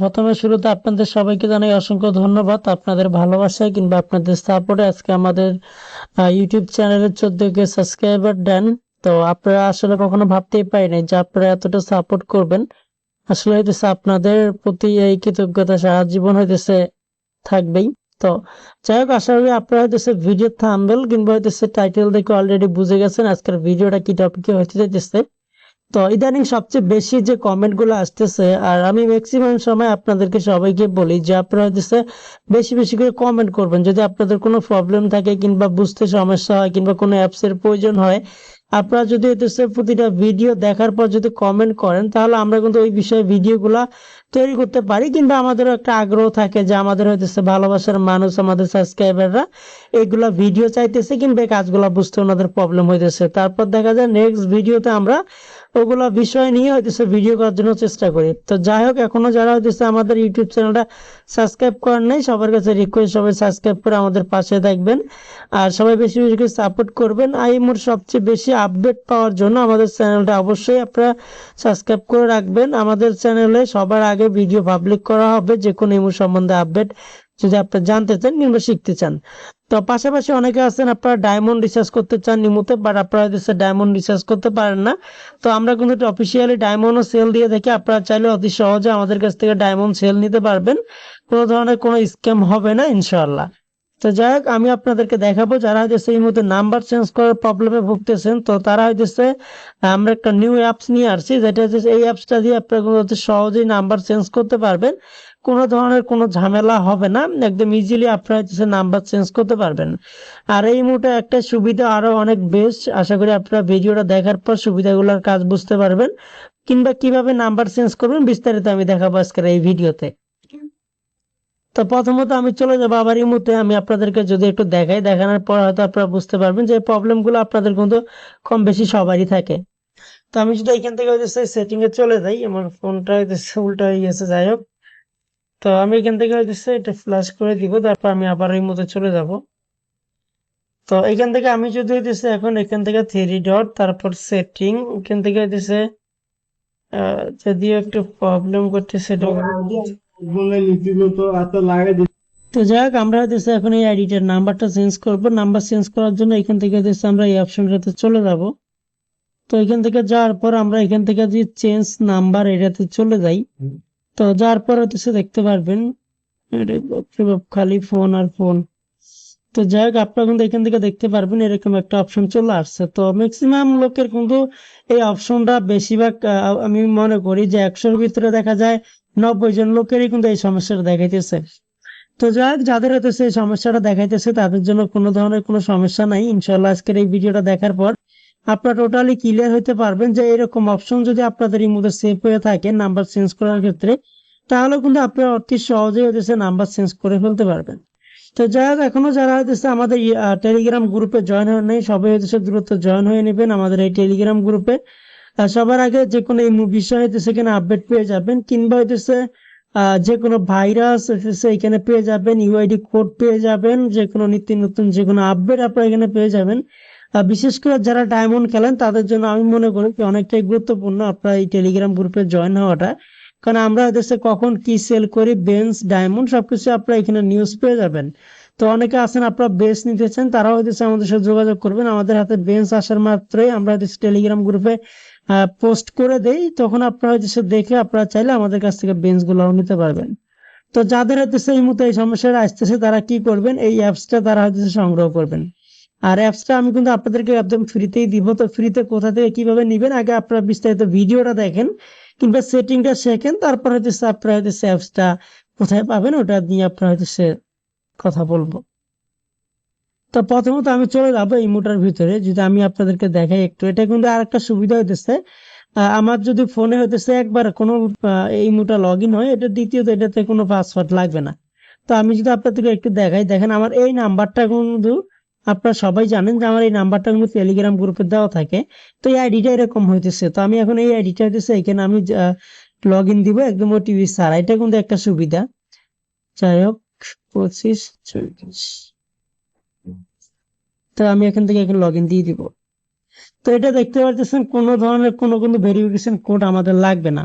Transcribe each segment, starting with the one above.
প্রথমে শুরুতে আপনাদের সবাইকে জানাই অসংখ্য ধন্যবাদ আপনাদের ভালোবাসায় কিংবা আপনাদের সাপোর্টে আজকে আমাদের ইউটিউব চ্যানেলের চোদ্দ কে সাবস্ক্রাইবার দেন। তো আপনারা আসলে কখনো ভাবতেই যে আপনারা এতটা সাপোর্ট করবেন। আসলে হইতেছে আপনাদের প্রতি এই কৃতজ্ঞতা সারা জীবন হইতেছে, থাকবেই। তো যাই হোক, আশা করি আপনারা হইতেছে ভিডিও থাম্বেল কিংবা হইতেছে টাইটেল দেখে অলরেডি বুঝে গেছেন আজকের ভিডিওটা কি টপিকে হইতে যাইতেছে। তো ইদানিং সবচেয়ে বেশি যে কমেন্টগুলো আসতেছে, আর আমি ম্যাক্সিমাম সময় আপনাদেরকে সবাইকে বলি যে আপনারা হচ্ছে বেশি বেশি করে কমেন্ট করবেন। যদি আপনাদের কোনো প্রবলেম থাকে কিংবা বুঝতে সমস্যা হয় কিংবা কোনো অ্যাপস এর প্রয়োজন হয়, আপনারা যদি প্রতিটা ভিডিও দেখার পর যদি কমেন্ট করেন, তাহলে আমরা কিন্তু ওই বিষয়ে ভিডিওগুলা তৈরি করতে পারি। কিংবা আমাদেরও একটা আগ্রহ থাকে যে আমাদের হইতেছে ভালোবাসার মানুষ, আমাদের সাবস্ক্রাইবাররা এগুলা ভিডিও চাইতেছে কিংবা কাজগুলা বুঝতে ওনাদের প্রবলেম হইতেছে। তারপর দেখা যায় নেক্সট ভিডিওতে আমরা ওগুলা বিষয় নিয়ে হইতেছে ভিডিও করার জন্য চেষ্টা করি। তো যাই হোক, এখনও যারা হইতেছে আমাদের ইউটিউব চ্যানেলটা সাবস্ক্রাইব করেন নাই, সবার কাছে রিকোয়েস্ট সবাই সাবস্ক্রাইব করে আমাদের পাশে থাকবেন। আর সবাই বেশি বেশি করে সাপোর্ট করবেন। আইমোর সবচেয়ে বেশি আপডেট পাওয়ার জন্য আমাদের চ্যানেলটা অবশ্যই আপনারা সাবস্ক্রাইব করে রাখবেন। আমাদের চ্যানেলে সবার আগে ভিডিও পাবলিক করা হবে যে কোনো ইমো সম্বন্ধে আপডেট যদি আপনি জানতে চান কিংবা শিখতে চান। তো পাশাপাশি অনেকে আছেন, আপনারা ডায়মন্ড রিচার্জ করতে চান নিমুতে বাট আপনারা হচ্ছে ডায়মন্ড রিচার্জ করতে পারেন না, তো আমরা কিন্তু অফিসিয়ালি ডায়মন্ড সেল দিয়ে থাকি আপনারা চাইলে অতি সহজে আমাদের কাছ থেকে ডায়মন্ড সেল নিতে পারবেন। কোনো ধরনের কোনো স্ক্যাম হবে না ইনশাল্লাহ তো যাই হোক, আমি আপনাদেরকে দেখাবো, যারা হচ্ছে এই মুহূর্তে নাম্বার চেঞ্জ করার প্রবলেমে ভুগতেছেন, তো তারা হচ্ছে আমরা একটা নিউ অ্যাপস নিয়ে আসছি, যেটা হচ্ছে এই অ্যাপসটা দিয়ে আপনারা সহজেই নাম্বার চেঞ্জ করতে পারবেন। কোনো ধরনের কোনো ঝামেলা হবে না। একদম ইজিলি আপনারা হচ্ছে নাম্বার চেঞ্জ করতে পারবেন। আর এই মুহূর্তে একটা সুবিধা আরও অনেক বেস্ট আশা করি আপনারা ভিডিওটা দেখার পর সুবিধাগুলোর কাজ বুঝতে পারবেন। কিংবা কীভাবে নাম্বার চেঞ্জ করবেন বিস্তারিত আমি দেখাবো আজকের এই ভিডিওতে। তো প্রথমত আমি চলে যাব আবার এই মুহূর্তে। আমি আপনাদেরকে যদি একটু দেখাই, দেখানোর পর হয়তো আপনারা বুঝতে পারবেন যে প্রবলেমগুলো আপনাদের কিন্তু কম বেশি সবারই থাকে। তো আমি যদি এখান থেকে হচ্ছে সেটিং এ চলে যাই। আমার ফোনটা হচ্ছে উল্টা হয়ে গেছে, যাই হোক। তো আমি এখান থেকে হচ্ছে এটা ফ্ল্যাশ করে দিব তারপর আমি আবার এই মধ্যে চলে যাব। তো এখান থেকে আমি যদি হইতেছে এখন এখান থেকে থ্রি ডট তারপর সেটিং এখান থেকে হইতেছে যদিও একটু প্রবলেম করতেছে তো যাই হোক আমরা হইতেছে এখন এই আইডিটার নাম্বারটা চেঞ্জ করব। নাম্বার চেঞ্জ করার জন্য এখান থেকে হইতেছে আমরা এই অপশনটাতে চলে যাব। তো এখান থেকে যাওয়ার পর আমরা এখান থেকে যদি চেঞ্জ নাম্বার এটাতে চলে যাই তো যার পর হচ্ছে দেখতে পারবেন খালি ফোন আর ফোন তো যাই হোক, আপনারা কিন্তু এখান থেকে দেখতে পারবেন এরকম একটা অপশন চলে আসছে। তো ম্যাক্সিমাম লোকের কিন্তু এই অপশনটা বেশিরভাগ আমি মনে করি যে একশোর ভিতরে দেখা যায় নব্বই জন লোকেরই কিন্তু এই সমস্যাটা দেখাইতেছে। তো যাই হোক, যাদের হইতেছে এই সমস্যাটা দেখাইতেছে, তাদের জন্য কোনো ধরনের কোনো সমস্যা নাই। ইনশাল্লাহ আজকের এই ভিডিওটা দেখার পর আপনারা টোটালি ক্লিয়ার হতে পারবেন যে এরকম অপশন যদি আপনাদের মধ্যে সেভ হয়ে থাকে নাম্বার চেঞ্জ করার ক্ষেত্রে তাহলে কিন্তু আপনারা অতি সহজেই হচ্ছে নাম্বার চেঞ্জ করে ফেলতে পারবেন। তো যাই হোক, এখনও যারা হচ্ছে আমাদের টেলিগ্রাম গ্রুপে জয়েন হয়ে নেই, সবাই হচ্ছে দ্রুত জয়েন হয়ে নেবেন আমাদের এই টেলিগ্রাম গ্রুপে সবার আগে যে কোনো এই বিষয় হচ্ছে সেখানে আপডেট পেয়ে যাবেন, কিংবা হইতেছে যে কোনো ভাইরাস হচ্ছে এখানে পেয়ে যাবেন ইউআইডি কোড পেয়ে যাবেন, যে কোনো নিত্য নতুন যে কোনো আপডেট আপনারা এখানে পেয়ে যাবেন। বিশেষ করে যারা ডায়মন্ড খেলেন, তাদের জন্য আমি মনে করি অনেকটাই গুরুত্বপূর্ণ আপনার এই টেলিগ্রাম গ্রুপে জয়েন হওয়াটা। কারণ আমরা দেশে কখন কি সেল করি বেঞ্চ ডায়মন্ড সবকিছু আপনারা এখানে নিউজ পেয়ে যাবেন। তো অনেকে আছেন, আপনারা বেঞ্চ নিতে চান, তারাও হচ্ছে আমাদের সাথে যোগাযোগ করবেন। আমাদের হাতে বেঞ্চ আসার মাত্রই আমরা টেলিগ্রাম গ্রুপে পোস্ট করে দেই। তখন আপনারা হচ্ছে দেখে আপনারা চাইলে আমাদের কাছ থেকে বেঞ্চগুলো নিতে পারবেন। তো যাদের হচ্ছে এই মুহূর্তে এই সমস্যাটা আসতেছে, তারা কি করবেন? এই অ্যাপসটা তারা হচ্ছে সংগ্রহ করবেন। আর অ্যাপসটা আমি কিন্তু আপনাদেরকে একদম ফ্রিতেই দিব। তো ফ্রিতে কোথা থেকে কীভাবে নিবেন? আগে আপনারা বিস্তারিত ভিডিওটা দেখেন কিংবা সেটিংটা শেখেন, তারপর হচ্ছে আপনারা হচ্ছে অ্যাপসটা কোথায় পাবেন ওটা নিয়ে আপনারা হচ্ছে কথা বলব। তো প্রথমত আমি চলে যাব এই মোটার ভিতরে। যদি আমি আপনাদেরকে দেখাই একটু, এটা কিন্তু আর একটা সুবিধা হইতেছে। আমার যদি ফোনে হইতেছে একবার কোনো এই মোটা লগ ইন হয়, এটা দ্বিতীয়ত এটাতে কোনো পাসওয়ার্ড লাগবে না। তো আমি যদি আপনাদেরকে একটু দেখাই, দেখেন আমার এই নাম্বারটা কিন্তু আপনারা সবাই জানেন যে আমার এই নাম্বারটা কিন্তু টেলিগ্রাম গ্রুপে দেওয়া থাকে। তো এই আইডিটা এরকম হইতেছে। তো আমি এখন এই আইডিটা হইতেছে, এখানে আমি লগ ইন দিব একদম ওটিভি সার এটা কিন্তু একটা সুবিধা। যাই হোক, পঁচিশ চল্লিশ তো আমি এখান থেকে এখন লগ ইন দিয়ে দিব। তো এটা দেখতে পাচ্ছেন কোনো ধরনের কোনো কোনো ভেরিফিকেশন কোড আমাদের লাগবে না।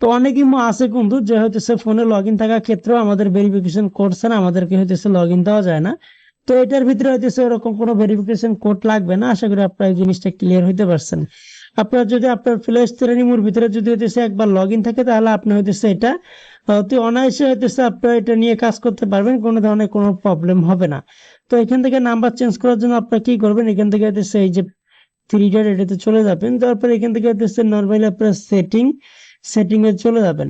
তো অনেক ইমো আছে কিন্তু, যে হইতেছে ফোনে লগ ইন থাকার ক্ষেত্রেও আমাদের ভেরিফিকেশন করছে না আমাদেরকে হইতেছে লগ ইন দেওয়া যায় না। তো এটার ভিতরে হইতেছে এরকম কোনো ভেরিফিকেশন কোড লাগবে না। আশা করি আপনারা এই জিনিসটা ক্লিয়ার হইতে পারছেন। আপনার যদি আপনার প্লে স্টোর ভিতরে যদি হইতেছে একবার লগ ইন থাকে, তাহলে আপনি হইতেছে এটা অতি অনায়াসে হইতেছে আপনারা এটা নিয়ে কাজ করতে পারবেন, কোনো ধরনের কোনো প্রবলেম হবে না। তো এখান থেকে নাম্বার চেঞ্জ করার জন্য আপনারা কি করবেন? এখান থেকে হইতেছে এই যে থ্রি ডট এটাতে চলে যাবেন। তারপর এখান থেকে হইতেছে নর্মালি আপনার সেটিং সেটিং এ চলে যাবেন।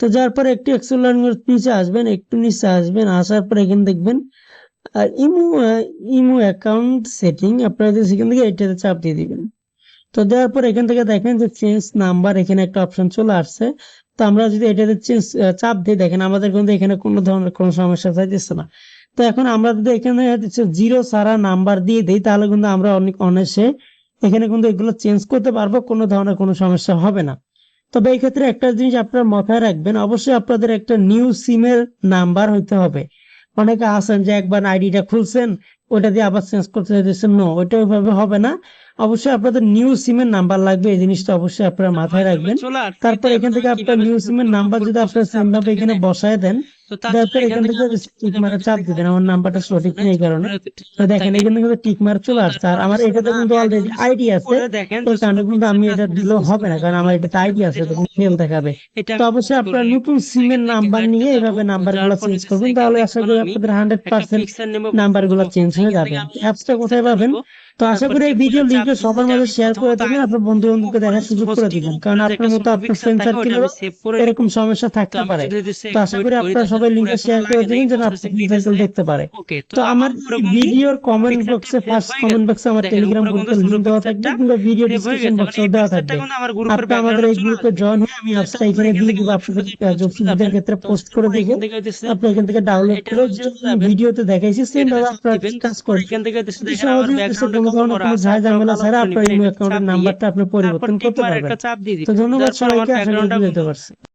তো যার পরে একটু এক্সেল নিচে আসবেন, একটু নিচে আসবেন, আসার পর এখানে দেখবেন, আর ইমো ইমো অ্যাকাউন্ট সেটিং আপনারা সেখান থেকে এটাতে চাপ দিয়ে দিবেন। তো দেওয়ার পর এখান থেকে দেখেন যে চেঞ্জ নাম্বার এখানে একটা অপশন চলে আসছে। তো আমরা যদি এটাতে চেঞ্জ চাপ দিয়ে দেখেন, আমাদের কিন্তু এখানে কোনো ধরনের কোনো সমস্যা চাইতেছে না। তো এখন আমরা যদি এখানে জিরো সারা নাম্বার দিয়ে দিই, তাহলে কিন্তু আমরা অনেক অনায়াসে এখানে কিন্তু এগুলো চেঞ্জ করতে পারব, কোনো ধরনের কোনো সমস্যা হবে না। তবে এই ক্ষেত্রে একটা জিনিস আপনার মাথায় রাখবেন, অবশ্যই আপনাদের একটা নিউ সিমের নাম্বার হইতে হবে। অনেকে আছেন যে একবার আইডিটা খুলছেন ওটা দিয়ে আবার চেঞ্জ করতে চাইতেছেন নো ওইটা ওইভাবে হবে না। অবশ্যই আপনাদের নিউ সিমের নাম্বার লাগবে এই জিনিসটা অবশ্যই আপনারা মাথায় রাখবেন। তারপর এখান থেকে আপনার নিউ সিমের নাম্বার যদি আপনার সেম ভাবে এখানে বসায় দেন তারপর এখান থেকে টিক মারা চাপ দিবেন আমার নাম্বারটা সঠিক নেই এই কারণে। তো দেখেন এখানে কিন্তু টিক মার চলে আসছে। আর আমার এটাতে কিন্তু অলরেডি আইডি আছে। ওই কারণে কিন্তু আমি এটা দিলেও হবে না কারণ আমার এটাতে আইডি আছে তো ফেল দেখাবে। তো অবশ্যই আপনারা নতুন সিমের নাম্বার নিয়ে এভাবে নাম্বারগুলো চেঞ্জ করবেন তাহলে আশা করি আপনাদের হান্ড্রেড পার্সেন্ট নাম্বারগুলো চেঞ্জ হয়ে যাবে অ্যাপসটা কোথায় পাবেন? তো আশা করি এই ভিডিও লিঙ্কটা সবার মাঝে শেয়ার করে দেবেন আপনার বন্ধু বান্ধবকে দেখার সুযোগ করে দিবেন। কারণ আপনার মতো আপনার ফ্রেন্ড সার্কেলেরও এরকম সমস্যা থাকতে পারে। তো আশা করি আপনারা সবাই লিঙ্কটা শেয়ার করে দিবেন যেন আপনার সার্কেল দেখতে পারে তো আমার ভিডিওর কমেন্ট বক্সে ফার্স্ট কমেন্ট বক্সে আমার টেলিগ্রাম গ্রুপের লিংক দেওয়া থাকবে কিংবা ভিডিও ডিসক্রিপশন বক্সে দেওয়া থাকবে। আপনি আমাদের এই গ্রুপে জয়েন হয়ে আমি অ্যাপসটা এখানে দিয়ে দিব আপনাদের যোগসুবিধার ক্ষেত্রে পোস্ট করে দিব আপনি এখান থেকে ডাউনলোড করে ভিডিওতে দেখাইছি সেম ভাবে আপনারা কাজ করে এখান থেকে সহজে কোনো ধরনের কোনো ঝাই ঝামেলা ছাড়া আপনার অ্যাকাউন্টের নাম্বারটা আপনি পরিবর্তন করতে পারবেন। তো ধন্যবাদ সবাইকে আশা করি বুঝতে পারছি।